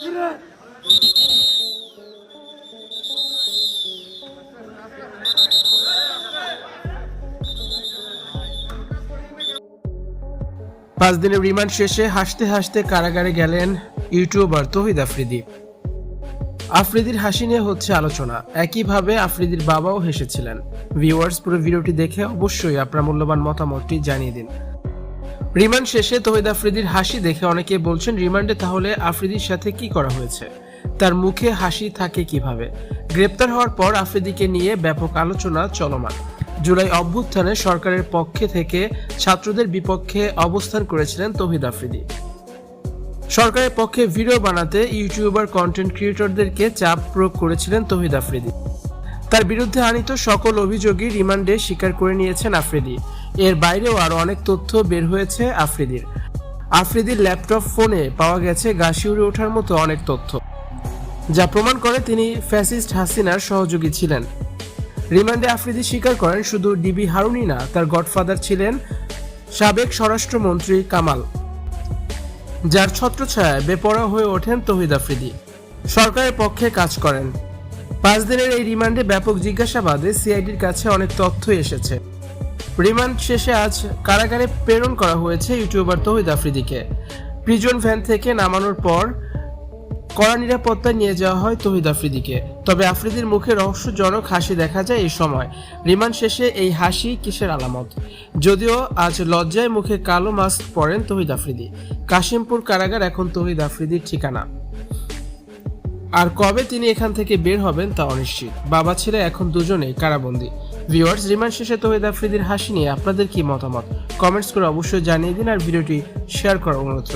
পাঁচ দিনের রিমান্ড শেষে হাসতে হাসতে কারাগারে গেলেন ইউটিউবার তহিদ আফ্রিদি। আফ্রিদির হাসি নিয়ে হচ্ছে আলোচনা। একইভাবে আফ্রিদির বাবাও হেসেছিলেন। ভিউয়ার্স, পুরো ভিডিওটি দেখে অবশ্যই আপনার মূল্যবান মতামতটি জানিয়ে দিন। রিমান্ড শেষে তহিদ আফ্রিদির হাসি দেখে অনেকে বলছেন, রিমান্ডে তাহলে আফ্রিদির সাথে কি করা হয়েছে? তার মুখে হাসি থাকে কীভাবে? গ্রেপ্তার হওয়ার পর আফ্রিদিকে নিয়ে ব্যাপক আলোচনা চলমান। জুলাই অভ্যুত্থানে সরকারের পক্ষে থেকে ছাত্রদের বিপক্ষে অবস্থান করেছিলেন তহিদ আফ্রিদি। সরকারের পক্ষে ভিডিও বানাতে ইউটিউবার কন্টেন্ট ক্রিয়েটরদেরকে চাপ প্রয়োগ করেছিলেন তহিদ আফ্রিদি। তার বিরুদ্ধে আনিত সকল অভিযোগই রিমান্ডে স্বীকার করে নিয়েছেন আফ্রিদি। এর বাইরেও আরও অনেক তথ্য বের হয়েছে আফ্রিদির। আফ্রিদির ল্যাপটপ, ফোনে পাওয়া গেছে গা শিউরে ওঠার মতো অনেক তথ্য, যা প্রমাণ করে তিনি ফ্যাসিস্ট হাসিনার সহযোগী ছিলেন। রিমান্ডে আফ্রিদি স্বীকার করেন শুধু ডিবি হারুনি না, তার গডফাদার ছিলেন সাবেক স্বরাষ্ট্রমন্ত্রী কামাল, যার ছত্রছায়ায় বেপরোয়া হয়ে ওঠেন তহিদ আফ্রিদি। সরকারের পক্ষে কাজ করেন। পাঁচ দিনের এই রিমান্ডে ব্যাপক জিজ্ঞাসাবাদে সিআইডির কাছে অনেক তথ্য এসেছে। রিমান্ড শেষে আজ কারাগারে প্রেরণ করা হয়েছে ইউটিউবার তহিদ আফ্রিদিকে। প্রিজন ভ্যান থেকে নামানোর পর কড়া নিরাপত্তায় নিয়ে যাওয়া হয় তহিদ আফ্রিদিকে। তবে আফ্রিদির মুখে রহস্যজনক হাসি দেখা যায় এই সময়। রিমান্ড শেষে এই হাসি কিসের আলামত? যদিও আজ লজ্জায় মুখে কালো মাস্ক পরেন তহিদ আফ্রিদি। কাশিমপুর কারাগার এখন তহিদ আফ্রিদির ঠিকানা। আর কবে তিনি এখান থেকে বের হবেন তা অনিশ্চিত। বাবা ছেলে এখন দুজনেই কারাবন্দী। ভিউয়ার্স, রিমান্ড শেষে তহিদ আফ্রিদির হাসি নিয়ে আপনাদের কি মতামত? কমেন্টস করে অবশ্যই জানিয়ে দিন আর ভিডিওটি শেয়ার করার অনুরোধ